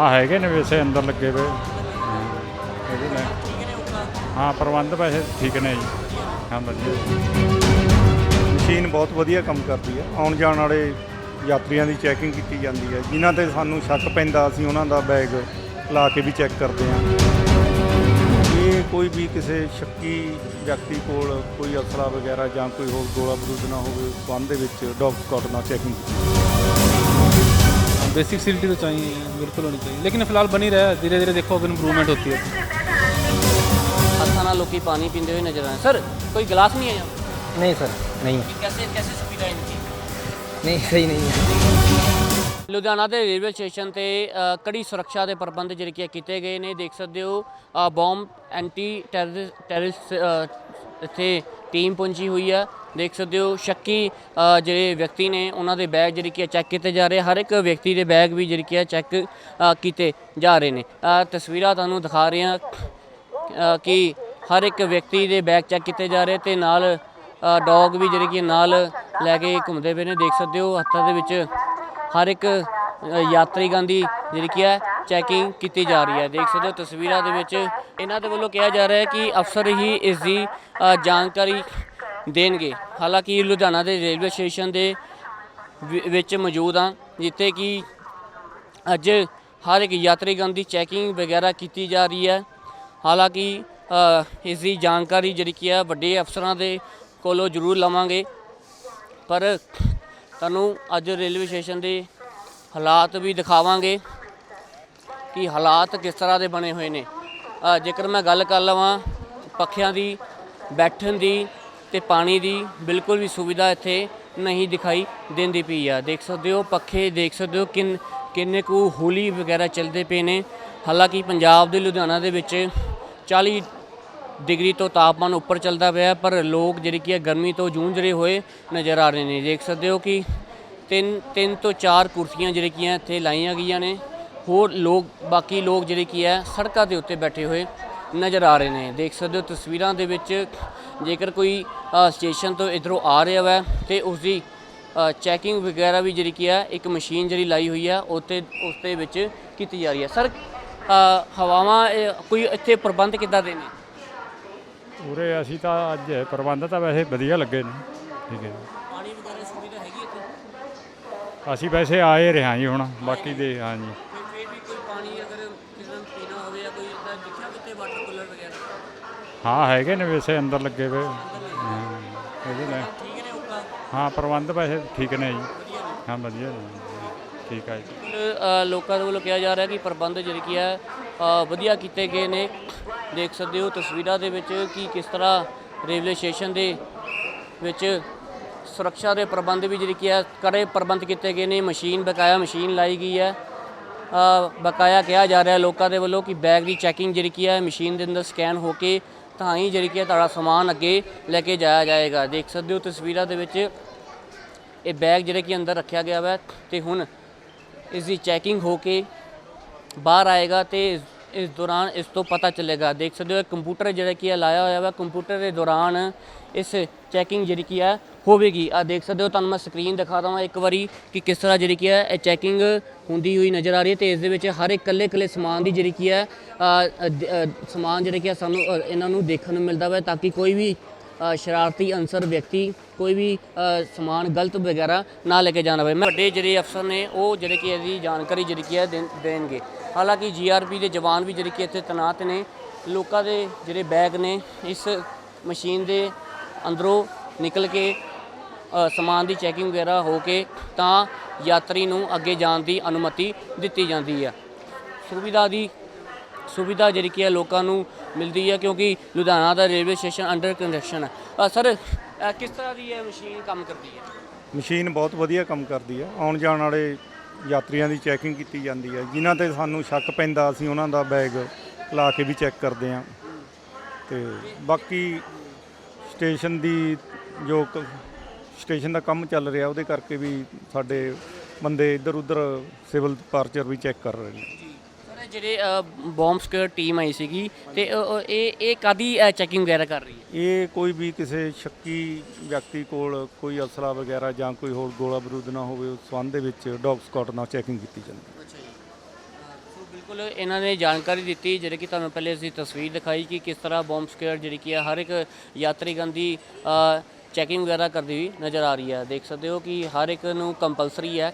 ਹਾਂ, ਹੈਗੇ ਨੇ ਵੈਸੇ ਅੰਦਰ ਲੱਗੇ ਹੋਏ। ਹੈਗੇ ਨੇ ਹਾਂ, ਪ੍ਰਬੰਧ ਵੈਸੇ ਠੀਕ ਨੇ ਜੀ। ਹਾਂ, ਵਧੀਆ। ਮਸ਼ੀਨ ਬਹੁਤ ਵਧੀਆ ਕੰਮ ਕਰਦੀ ਹੈ। ਆਉਣ ਜਾਣ ਵਾਲੇ ਯਾਤਰੀਆਂ ਦੀ ਚੈਕਿੰਗ ਕੀਤੀ ਜਾਂਦੀ ਹੈ। ਜਿਨ੍ਹਾਂ ਤੇ ਸਾਨੂੰ ਸ਼ੱਕ ਪੈਂਦਾ, ਅਸੀਂ ਉਹਨਾਂ ਦਾ ਬੈਗ ਲਾ ਕੇ ਵੀ ਚੈੱਕ ਕਰਦੇ ਹਾਂ। ਇਹ ਕੋਈ ਵੀ ਕਿਸੇ ਸ਼ੱਕੀ ਵਿਅਕਤੀ ਕੋਲ ਕੋਈ ਅਸਲਾ ਵਗੈਰਾ ਜਾਂ ਕੋਈ ਹੋਰ ਗੋਲਾ ਬਰੂਦ ਨਾ ਹੋਵੇ, ਬੰਦ ਦੇ ਵਿੱਚ ਡੌਗ ਸਕਾਟ ਨਾਲ ਚੈਕਿੰਗ ਕੀਤੀ बेसिक फैसिलिटी तो चाहिए ही है, बिल्कुल होनी चाहिए लेकिन फिलहाल बनी रहा है धीरे धीरे देखो अब इम्प्रूवमेंट होती है ਹੱਥਾਂ ਨਾਲ ਲੋਕੀ ਪਾਣੀ ਪੀਂਦੇ ਹੋਏ ਨਜ਼ਰ ਆਏ ਸਰ ਕੋਈ ਗਲਾਸ ਨਹੀਂ ਆਇਆ नहीं सर नहीं कैसे कैसे सुविधा इनकी नहीं सही नहीं है ਲੁਧਿਆਣਾ ਦੇ ਰੇਲਵੇ ਸਟੇਸ਼ਨ ਤੇ ਅ, ਕੜੀ ਸੁਰੱਖਿਆ ਦੇ ਪ੍ਰਬੰਧ ਜਿਹੜੇ ਕਿ ਕੀਤੇ ਗਏ ਨੇ ਦੇਖ ਸਕਦੇ ਹੋ ਅ, ਬੌਮ ਐਂਟੀ ਟੈਰਰਿਸਟ ਇੱਥੇ ਟੀਮ ਪਹੁੰਚੀ ਹੋਈ ਹੈ ਦੇਖ ਸਕਦੇ ਹੋ ਸ਼ੱਕੀ ਜਿਹੜੇ ਵਿਅਕਤੀ ਨੇ, ਉਹਨਾਂ ਦੇ ਬੈਗ ਜਿਹੜੇ ਕਿ ਚੈੱਕ ਕੀਤੇ ਜਾ ਰਹੇ ਹਰ ਇੱਕ ਵਿਅਕਤੀ ਦੇ ਬੈਗ ਵੀ ਜਿਹੜੇ ਕਿ ਚੈੱਕ ਕੀਤੇ ਜਾ ਰਹੇ ਨੇ। ਤਸਵੀਰਾਂ ਤੁਹਾਨੂੰ ਦਿਖਾ ਰਹੇ ਹਾਂ ਕਿ ਹਰ ਇੱਕ ਵਿਅਕਤੀ ਦੇ ਬੈਗ ਚੈੱਕ ਕੀਤੇ ਜਾ ਰਹੇ ਤੇ ਨਾਲ ਡੌਗ ਵੀ ਜਿਹੜੇ ਕਿ ਨਾਲ ਲੈ ਕੇ ਘੁੰਮਦੇ ਪਏ ਨੇ। ਦੇਖ ਸਕਦੇ ਹੋ ਹੱਥਾਂ ਦੇ ਵਿੱਚ ਹਰ ਇੱਕ ਯਾਤਰੀ ਗਾਂਧੀ ਜਿਹੜੀ ਕੀ ਹੈ ਚੈਕਿੰਗ ਕੀਤੀ ਜਾ ਰਹੀ ਹੈ। ਦੇਖ ਸਕਦੇ ਹੋ ਤਸਵੀਰਾਂ ਦੇ ਵਿੱਚ ਇਹਨਾਂ ਦੇ ਵੱਲੋਂ ਕਿਹਾ ਜਾ ਰਿਹਾ ਹੈ ਕਿ ਅਫਸਰ ਹੀ ਇਸ ਦੀ ਜਾਣਕਾਰੀ ਦੇਣਗੇ। ਹਾਲਾਂਕਿ ਲੁਧਿਆਣਾ ਦੇ ਰੇਲਵੇ ਸਟੇਸ਼ਨ ਦੇ ਵਿੱਚ ਮੌਜੂਦ ਹਾਂ ਜਿੱਥੇ ਕਿ ਅੱਜ ਹਰ ਇੱਕ ਯਾਤਰੀਗਣ ਦੀ ਚੈਕਿੰਗ ਵਗੈਰਾ ਕੀਤੀ ਜਾ ਰਹੀ ਹੈ। ਹਾਲਾਂਕਿ ਇਸ ਦੀ ਜਾਣਕਾਰੀ ਜਿਹੜੀ ਕੀ ਹੈ ਵੱਡੇ ਅਫਸਰਾਂ ਦੇ ਕੋਲੋਂ ਜ਼ਰੂਰ ਲਵਾਂਗੇ। ਪਰ ਤੁਹਾਨੂੰ ਅੱਜ ਰੇਲਵੇ ਸਟੇਸ਼ਨ ਦੇ ਹਾਲਾਤ ਵੀ ਦਿਖਾਵਾਂਗੇ। ਕਿ ਹਾਲਾਤ ਕਿਸ ਤਰ੍ਹਾਂ ਦੇ ਬਣੇ ਹੋਏ ਨੇ। ਜੇਕਰ ਮੈਂ ਗੱਲ ਕਰ ਲਵਾਂ ਪੱਖਿਆਂ ਦੀ, ਬੈਠਣ ਦੀ ਤੇ ਪਾਣੀ ਦੀ, ਬਿਲਕੁਲ ਵੀ ਸੁਵਿਧਾ ਇੱਥੇ ਨਹੀਂ ਦਿਖਾਈ ਦਿੰਦੀ ਪਈ ਆ। ਦੇਖ ਸਕਦੇ ਹੋ ਪੱਖੇ, ਦੇਖ ਸਕਦੇ ਹੋ ਕਿੰਨ, ਕਿੰਨੇ ਕੁ ਹੋਲੀ ਵਗੈਰਾ ਚੱਲਦੇ ਪਏ ਨੇ। ਹਾਲਾਂਕਿ ਪੰਜਾਬ ਦੇ ਲੁਧਿਆਣਾ ਦੇ ਵਿੱਚ 40 ਡਿਗਰੀ ਤੋਂ ਤਾਪਮਾਨ ਉੱਪਰ ਚੱਲਦਾ ਪਿਆ, ਪਰ ਲੋਕ ਜਿਹੜੀ ਕਿ ਹੈ ਗਰਮੀ ਤੋਂ ਜੂਝ ਰਹੇ ਹੋਏ ਨਜ਼ਰ ਆ ਰਹੇ ਨੇ। ਦੇਖ ਸਕਦੇ ਹੋ ਕਿ ਤਿੰਨ ਤਿੰਨ ਤੋਂ ਚਾਰ ਕੁਰਸੀਆਂ ਜਿਹੜੀ ਕੀ ਇੱਥੇ ਲਾਈਆਂ ਗਈਆਂ ਨੇ। ਹੋਰ ਲੋਕ ਬਾਕੀ ਲੋਕ ਜਿਹੜੇ ਕੀ ਹੈ ਸੜਕਾਂ ਦੇ ਉੱਤੇ ਬੈਠੇ ਹੋਏ ਨਜ਼ਰ ਆ ਰਹੇ ਨੇ। ਦੇਖ ਸਕਦੇ ਹੋ ਤਸਵੀਰਾਂ ਦੇ ਵਿੱਚ ਜੇਕਰ ਕੋਈ ਸਟੇਸ਼ਨ ਤੋਂ ਇਧਰੋਂ ਆ ਰਿਹਾ ਵਾ ਤੇ ਉਸ ਦੀ ਚੈਕਿੰਗ ਵਗੈਰਾ ਵੀ ਜਿਹੜੀ ਕੀ ਹੈ ਇੱਕ ਮਸ਼ੀਨ ਜਿਹੜੀ ਲਾਈ ਹੋਈ ਹੈ ਉੱਤੇ ਉਸ ਦੇ ਵਿੱਚ ਕੀਤੀ ਜਾ ਰਹੀ ਹੈ। ਸਰ ਹਵਾਵਾਂ ਕੋਈ ਇੱਥੇ ਪ੍ਰਬੰਧ ਕਿੱਦਾਂ ਦੇ ਨੇ? ਉਰੇ ਅਸੀਂ ਤਾਂ ਅੱਜ ਪ੍ਰਬੰਧ ਤਾਂ ਵੈਸੇ ਵਧੀਆ ਲੱਗੇ ਨੇ ਠੀਕ ਹੈ ਪਾਣੀ ਵਗੈਰਾ ਸੁਵਿਧਾ ਹੈਗੀ ਇੱਥੇ? ਅਸੀਂ ਵੈਸੇ ਆਏ ਰਹੇ ਹਾਂ ਜੀ ਹੁਣ ਬਾਕੀ ਦੇ ਹਾਂ ਜੀ ਫਿਰ ਫਿਰ ਵੀ ਕੋਈ ਪਾਣੀ ਅਗਰ ਕਿਸੇ ਨੂੰ ਪੀਣਾ ਹੋਵੇ ਜਾਂ ਕੋਈ ਇਦਾਂ ਦਿਖਿਆ ਕਿਤੇ ਵਾਟਰ ਕੂਲਰ ਵਗੈਰਾ ਹਾਂ ਹੈਗੇ ਨੇ ਵੈਸੇ ਅੰਦਰ ਲੱਗੇ ਹੋਏ। ਹਾਂ, ਨੇ ਠੀਕ ਨੇ। ਉੱਪਰ ਹਾਂ ਪ੍ਰਬੰਧ ਵੈਸੇ ਠੀਕ ਨੇ ਜੀ। ਹਾਂ ਵਧੀਆ ਨੇ ਠੀਕ ਹੈ ਜੀ। ਅ, ਲੋਕਾਂ ਦੇ ਵੱਲੋਂ ਕਿਹਾ ਜਾ ਰਿਹਾ ਕਿ ਪ੍ਰਬੰਧ ਜਿਹੜੇ ਕੀ ਹੈ ਅ, ਵਧੀਆ ਕੀਤੇ ਗਏ ਨੇ। ਦੇਖ ਸਕਦੇ ਹੋ ਤਸਵੀਰਾਂ ਦੇ ਵਿੱਚ ਕਿ ਕਿਸ ਤਰ੍ਹਾਂ ਰੇਲਵੇ ਸਟੇਸ਼ਨ ਦੇ ਵਿੱਚ ਸੁਰੱਖਿਆ ਦੇ ਪ੍ਰਬੰਧ ਵੀ ਜਿਹੜੇ ਕੀ ਹੈ ਕੜੇ ਪ੍ਰਬੰਧ ਕੀਤੇ ਗਏ ਨੇ। ਮਸ਼ੀਨ ਬਕਾਇਆ ਮਸ਼ੀਨ ਲਾਈ ਗਈ ਹੈ। ਅ, ਬਕਾਇਆ ਕਿਹਾ ਜਾ ਰਿਹਾ ਲੋਕਾਂ ਦੇ ਵੱਲੋਂ ਕਿ ਬੈਗ ਦੀ ਚੈਕਿੰਗ ਜਿਹੜੀ ਕੀ ਹੈ ਮਸ਼ੀਨ ਦੇ ਅੰਦਰ ਸਕੈਨ ਹੋ ਕੇ ਤਾਂ ਹੀ ਜਿਹੜੀ ਕਿ ਤੁਹਾਡਾ ਸਮਾਨ ਅੱਗੇ ਲੈ ਕੇ ਜਾਇਆ ਜਾਏਗਾ। ਦੇਖ ਸਕਦੇ ਹੋ ਤਸਵੀਰਾਂ ਦੇ ਵਿੱਚ ਇਹ ਬੈਗ ਜਿਹੜਾ ਕਿ ਅੰਦਰ ਰੱਖਿਆ ਗਿਆ ਵਾ ਤੇ ਹੁਣ ਇਸ ਦੀ ਚੈਕਿੰਗ ਹੋ ਕੇ ਬਾਹਰ ਆਏਗਾ ਤੇ ਇਸ- ਦੌਰਾਨ ਇਸ ਤੋਂ ਪਤਾ ਚੱਲੇਗਾ। ਦੇਖ ਸਕਦੇ ਹੋ ਕੰਪਿਊਟਰ ਜਿਹੜਾ ਕੀ ਹੈ, ਲਾਇਆ ਹੋਇਆ ਵਾ। ਕੰਪਿਊਟਰ ਦੇ ਦੌਰਾਨ ਇਸ ਚੈਕਿੰਗ ਜਿਹੜੀ ਕੀ ਹੈ, ਹੋਵੇਗੀ। ਆ ਦੇਖ ਸਕਦੇ ਹੋ, ਤੁਹਾਨੂੰ ਮੈਂ ਸਕਰੀਨ ਦਿਖਾ ਦਵਾਂ ਇੱਕ ਵਾਰੀ ਕਿ ਕਿਸ ਤਰ੍ਹਾਂ ਜਿਹੜੀ ਕੀ ਹੈ, ਇਹ ਚੈਕਿੰਗ ਹੁੰਦੀ ਹੋਈ ਨਜ਼ਰ ਆ ਰਹੀ ਹੈ ਤੇ ਇਸ ਦੇ ਵਿੱਚ ਹਰ ਇੱਕ ਕੱਲੇ ਕੱਲੇ ਸਮਾਨ ਦੀ ਜਿਹੜੀ ਕੀ ਹੈ ਸਮਾਨ ਜਿਹੜੇ ਕੀ ਹੈ, ਸਾਨੂੰ ਇਹਨਾਂ ਨੂੰ ਦੇਖਣ ਨੂੰ ਮਿਲਦਾ ਵਾ ਤਾਂ ਕਿ ਕੋਈ ਵੀ ਸ਼ਰਾਰਤੀ ਅਨਸਰ ਵਿਅਕਤੀ, ਕੋਈ ਵੀ ਸਮਾਨ ਗਲਤ ਵਗੈਰਾ ਨਾ ਲੈ ਕੇ ਜਾਣਾ ਪਵੇ ਵੱਡੇ ਜਿਹੜੇ ਅਫਸਰ ਨੇ, ਉਹ ਜਿਹੜੇ ਕਿ ਇਹਦੀ ਜਾਣਕਾਰੀ ਜਿਹੜੀ ਕੀ ਹੈ ਦੇਣਗੇ। ਹਾਲਾਂਕਿ ਜੀਆਰਪੀ ਦੇ ਜਵਾਨ ਵੀ ਜਿਹੜੇ ਕਿ ਇੱਥੇ ਤੈਨਾਤ ਨੇ, ਲੋਕਾਂ ਦੇ ਜਿਹੜੇ ਬੈਗ ਨੇ, ਇਸ ਮਸ਼ੀਨ ਦੇ ਅੰਦਰੋਂ ਨਿਕਲ ਕੇ ਸਮਾਨ ਦੀ ਚੈਕਿੰਗ ਵਗੈਰਾ ਹੋ ਕੇ ਤਾਂ ਯਾਤਰੀ ਨੂੰ ਅੱਗੇ ਜਾਣ ਦੀ ਅਨੁਮਤੀ ਦਿੱਤੀ ਜਾਂਦੀ ਹੈ ਸੁਵਿਧਾ ਦੀ, ਸੁਵਿਧਾ ਜਿਹੜੀ ਕਿ ਹੈ ਲੋਕਾਂ ਨੂੰ ਮਿਲਦੀ ਹੈ ਕਿਉਂਕਿ ਲੁਧਿਆਣਾ ਦਾ ਰੇਲਵੇ ਸਟੇਸ਼ਨ ਅੰਡਰ ਕੰਸਟਰਕਸ਼ਨ ਹੈ ਸਰ ਕਿਸ ਤਰ੍ਹਾਂ ਦੀ ਇਹ ਮਸ਼ੀਨ ਕੰਮ ਕਰਦੀ ਹੈ ਮਸ਼ੀਨ ਬਹੁਤ ਵਧੀਆ ਕੰਮ ਕਰਦੀ ਹੈ ਆਉਣ ਜਾਣ ਵਾਲੇ ਯਾਤਰੀਆਂ ਦੀ ਚੈਕਿੰਗ ਕੀਤੀ ਜਾਂਦੀ ਹੈ। ਜਿਨ੍ਹਾਂ ਤੇ ਸਾਨੂੰ ਸ਼ੱਕ ਪੈਂਦਾ, ਅਸੀਂ ਉਹਨਾਂ ਦਾ ਬੈਗ ਲਾ ਕੇ ਵੀ ਚੈੱਕ ਕਰਦੇ ਹਾਂ। ਤੇ ਬਾਕੀ ਸਟੇਸ਼ਨ ਦੀ ਜੋ ਕ- ਸਟੇਸ਼ਨ ਦਾ ਕੰਮ ਚੱਲ ਰਿਹਾ, ਉਹਦੇ ਕਰਕੇ ਵੀ ਸਾਡੇ ਬੰਦੇ ਇੱਧਰ ਉੱਧਰ ਸਿਵਲ ਪਾਰਚਰ ਵੀ ਚੈੱਕ ਕਰ ਰਹੇ ਨੇ। ਜਿਹੜੇ ਬੌਂਬ ਸਕੁਐਡ ਟੀਮ ਆਈ ਸੀਗੀ ਤੇ ਇਹ ਇਹ ਕਾਦੀ ਚੈਕਿੰਗ ਵਗੈਰਾ ਕਰ ਰਹੀ ਹੈ? ਇਹ ਕੋਈ ਵੀ ਕਿਸੇ ਸ਼ੱਕੀ ਵਿਅਕਤੀ ਕੋਲ ਕੋਈ ਅਸਲਾ ਵਗੈਰਾ ਜਾਂ ਕੋਈ ਹੋਰ ਗੋਲਾ ਬਰੂਦ ਨਾ ਹੋਵੇ ਉਸ ਸੰਬੰਧ ਦੇ ਵਿੱਚ ਡੌਗ ਸਕਾਟ ਨਾਲ ਚੈਕਿੰਗ ਕੀਤੀ ਜਾਂਦੀ ਹੈ। ਬਿਲਕੁਲ ਇਹਨਾਂ ਨੇ ਜਾਣਕਾਰੀ ਦਿੱਤੀ ਜਿਹੜੇ ਕਿ ਤੁਹਾਨੂੰ ਪਹਿਲੇ ਅਸੀਂ ਤਸਵੀਰ ਦਿਖਾਈ ਕਿ ਕਿਸ ਤਰ੍ਹਾਂ ਬੌਮ ਸਕੁਅਰ ਜਿਹੜੀ ਕੀ ਹਰ ਇੱਕ ਯਾਤਰੀਗਣ ਦੀ ਚੈਕਿੰਗ ਵਗੈਰਾ ਕਰਦੀ ਹੋਈ ਨਜ਼ਰ ਆ ਰਹੀ ਹੈ। ਦੇਖ ਸਕਦੇ ਹੋ ਕਿ ਹਰ ਇੱਕ ਨੂੰ ਕੰਪਲਸਰੀ ਹੈ।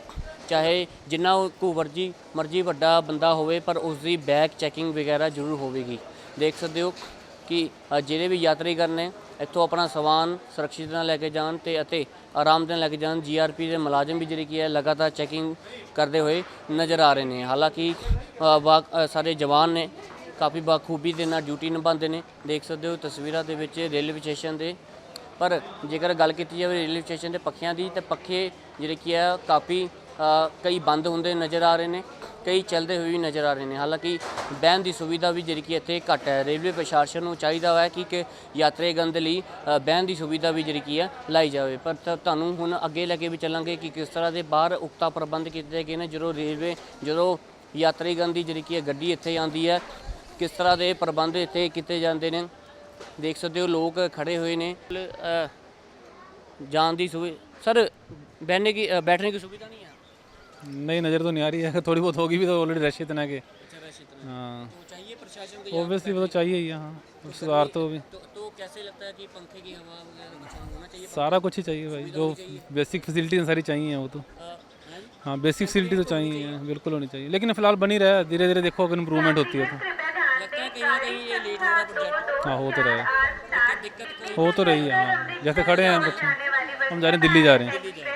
ਚਾਹੇ ਜਿੰਨਾ ਕੋ ਵਰਜੀ ਮਰਜ਼ੀ ਵੱਡਾ ਬੰਦਾ ਹੋਵੇ ਪਰ ਉਸ ਦੀ ਬੈਗ ਚੈਕਿੰਗ ਵਗੈਰਾ ਜ਼ਰੂਰ ਹੋਵੇਗੀ। ਦੇਖ ਸਕਦੇ ਹੋ ਕਿ ਜਿਹੜੇ ਵੀ ਯਾਤਰੀਗਣ ਨੇ ਇੱਥੋਂ ਆਪਣਾ ਸਮਾਨ ਸੁਰੱਖਿਅਤ ਨਾਲ ਲੈ ਕੇ ਜਾਣ ਤੇ ਅਤੇ ਆਰਾਮ ਨਾਲ ਲੈ ਕੇ ਜਾਣ ਜੀਆਰਪੀ ਦੇ ਮੁਲਾਜ਼ਮ ਵੀ ਜਿਹੜੇ ਕੀ ਹੈ ਲਗਾਤਾਰ ਚੈਕਿੰਗ ਕਰਦੇ ਹੋਏ ਨਜ਼ਰ ਆ ਰਹੇ ਨੇ। ਹਾਲਾਂਕਿ ਅ, ਸਾਰੇ ਜਵਾਨ ਨੇ ਕਾਫੀ ਬਾਖੂਬੀ ਦੇ ਨਾਲ ਡਿਊਟੀ ਨਿਭਾਉਂਦੇ ਨੇ। ਦੇਖ ਸਕਦੇ ਹੋ ਤਸਵੀਰਾਂ ਦੇ ਵਿੱਚ ਰੇਲਵੇ ਸਟੇਸ਼ਨ ਦੇ। ਪਰ ਜੇਕਰ ਗੱਲ ਕੀਤੀ ਜਾਵੇ ਰੇਲਵੇ ਸਟੇਸ਼ਨ ਦੇ ਪੱਖਿਆਂ ਦੀ ਤੇ ਪੱਖੇ ਜਿਹੜੇ ਕੀ ਹੈ ਕਾਫੀ ਕਈ ਬੰਦ ਹੁੰਦੇ ਨਜ਼ਰ ਆ ਰਹੇ ਨੇ, ਕਈ ਚੱਲਦੇ ਹੋਏ ਵੀ ਨਜ਼ਰ ਆ ਰਹੇ ਨੇ। ਹਾਲਾਂਕਿ ਬਹਿਣ ਦੀ ਸੁਵਿਧਾ ਵੀ ਜਿਹੜੀ ਕਿ ਇੱਥੇ ਘੱਟ ਹੈ। ਰੇਲਵੇ ਪ੍ਰਸ਼ਾਸਨ ਨੂੰ ਚਾਹੀਦਾ ਹੈ ਕਿ ਕਿ ਯਾਤਰੀਗਣ ਦੇ ਲਈ ਬਹਿਣ ਦੀ ਸੁਵਿਧਾ ਵੀ ਜਿਹੜੀ ਕਿ ਹੈ, ਲਾਈ ਜਾਵੇ। ਪਰ ਤੁਹਾਨੂੰ ਹੁਣ ਅੱਗੇ ਲੈ ਕੇ ਵੀ ਚੱਲਾਂਗੇ ਕਿ ਕਿਸ ਤਰ੍ਹਾਂ ਦੇ ਬਾਹਰ ਉਕਤਾ ਪ੍ਰਬੰਧ ਕੀਤੇ ਗਏ ਨੇ, ਜਦੋਂ ਰੇਲਵੇ, ਜਦੋਂ ਯਾਤਰੀ ਯਾਤਰੀਗਣ ਦੀ ਜਿਹੜੀ ਕਿ ਹੈ ਗੱਡੀ ਇੱਥੇ ਆਂਦੀ ਹੈ, ਕਿਸ ਤਰ੍ਹਾਂ ਦੇ ਪ੍ਰਬੰਧ ਇੱਥੇ ਕੀਤੇ ਜਾਂਦੇ ਨੇ। ਦੇਖ ਸਕਦੇ ਹੋ, ਲੋਕ ਖੜੇ ਹੋਏ ਨੇ। ਜਾਣ ਦੀ ਸੁਵਿਧਾ ਸਰ ਬੈਠਨੇ ਕੀ ਬੈਠਨੇ ਕੀ ਸੁਵਿਧਾ ਨਹੀਂ नहीं नज़र तो नहीं आ रही है थोड़ी बहुत होगी भी तो ऑलरेडी रश इतना के अच्छा रश इतना हाँ तो चाहिए प्रशासन को ओबियसली वो तो चाहिए ही हाँ सुधार तो भी तो, तो कैसे लगता है कि पंखे की हवा वगैरह कुछ होना चाहिए सारा कुछ ही चाहिए भाई जो बेसिक फैसिलिटी सारी चाहिए हैं वो तो अ, हैं? हाँ बेसिक फैसिलिटी तो चाहिए हैं बिल्कुल होनी चाहिए लेकिन फिलहाल बनी रहा है धीरे धीरे देखो अगर इम्प्रूवमेंट होती है तो लगता है कहीं ना कहीं ये लेट हो रहा है प्रोजेक्ट हाँ हो तो रहा है दिक्कत दिक्कत कोई हो तो रही है हाँ जैसे खड़े हैं बच्चे हम जा रहे हैं दिल्ली जा रहे हैं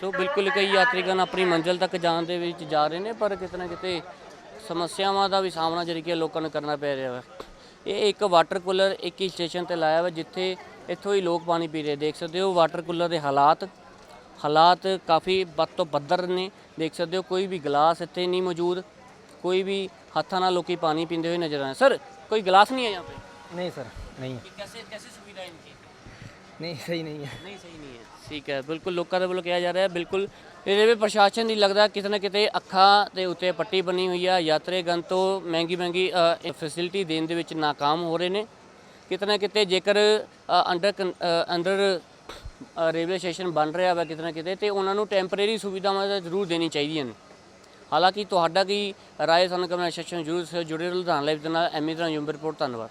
ਸੋ ਬਿਲਕੁਲ ਕਈ ਯਾਤਰੀਗਣ ਆਪਣੀ ਮੰਜ਼ਿਲ ਤੱਕ ਜਾਣ ਦੇ ਵਿੱਚ ਜਾ ਰਹੇ ਨੇ ਪਰ ਕਿਤੇ ਨਾ ਕਿਤੇ ਸਮੱਸਿਆਵਾਂ ਦਾ ਵੀ ਸਾਹਮਣਾ ਜਿਹੜੀ ਕਿ ਲੋਕਾਂ ਨੂੰ ਕਰਨਾ ਪੈ ਰਿਹਾ ਹੈ ਇਹ ਇੱਕ ਵਾਟਰ ਕੂਲਰ ਇੱਕ ਹੀ ਸਟੇਸ਼ਨ ਤੇ ਲਾਇਆ ਹੋਇਆ ਜਿੱਥੇ ਇੱਥੋਂ ਹੀ ਲੋਕ ਪਾਣੀ ਪੀ ਰਹੇ ਦੇਖ ਸਕਦੇ ਹੋ ਵਾਟਰ ਕੂਲਰ ਦੇ ਹਾਲਾਤ ਹਾਲਾਤ ਕਾਫੀ ਬਦ ਤੋਂ ਬੱਦਰ ਨੇ ਦੇਖ ਸਕਦੇ ਹੋ ਕੋਈ ਵੀ ਗਲਾਸ ਇੱਥੇ ਨਹੀਂ ਮੌਜੂਦ ਕੋਈ ਵੀ ਹੱਥਾਂ ਨਾਲ ਲੋਕੀ ਪਾਣੀ ਪੀਂਦੇ ਹੋਏ ਨਜ਼ਰ ਆ ਰਹੇ ਸਰ ਕੋਈ ਗਲਾਸ नहीं है यहाँ पे नहीं सर नहीं है ये कैसे कैसे सुविधा है इनकी ਨਹੀਂ, ਸਹੀ ਨਹੀਂ ਹੈ। ਨਹੀਂ, ਸਹੀ ਨਹੀਂ ਹੈ। ਠੀਕ ਹੈ, ਬਿਲਕੁਲ ਲੋਕਾਂ ਦੇ ਵੱਲੋਂ ਕਿਹਾ ਜਾ ਰਿਹਾ ਹੈ, ਬਿਲਕੁਲ ਇਹਦੇ ਵੀ ਪ੍ਰਸ਼ਾਸਨ ਨਹੀਂ ਲੱਗਦਾ, ਕਿਤੇ ਨਾ ਕਿਤੇ ਅੱਖਾਂ ਦੇ ਉੱਤੇ ਪੱਟੀ ਬਣੀ ਹੋਈ ਆ ਯਾਤਰੀਗਣ ਤੋਂ ਮਹਿੰਗੀ ਮਹਿੰਗੀ ਫੈਸਿਲਿਟੀ ਦੇਣ ਦੇ ਵਿੱਚ ناکਾਮ ਹੋ ਰਹੇ ਨੇ। ਕਿਤੇ ਨਾ ਕਿਤੇ ਜੇਕਰ ਅੰਡਰ ਅੰਡਰ ਰੇਲਵੇ ਸਟੇਸ਼ਨ ਬਣ ਰਿਹਾ ਵਾ ਕਿਤੇ ਨਾ ਕਿਤੇ, ਤੇ ਉਹਨਾਂ ਨੂੰ ਟੈਂਪਰੇਰੀ ਸੁਵਿਧਾਵਾਂ ਤਾਂ ਜ਼ਰੂਰ ਦੇਣੀ ਚਾਹੀਦੀਆਂ ਨੇ। ਹਾਲਾਂਕਿ ਤੁਹਾਡਾ ਕੀ ਰਾਏ, ਸਾਨੂੰ ਸੈਸ਼ਨ ਜ਼ਰੂਰ, ਜੁੜੇ ਰੁਧਾਨ ਲਾਈਵ ਦੇ ਐਮੀ ਤਰ੍ਹਾਂ ਯੂਮ ਰਿਪੋਰਟ ਧੰਨਵਾਦ।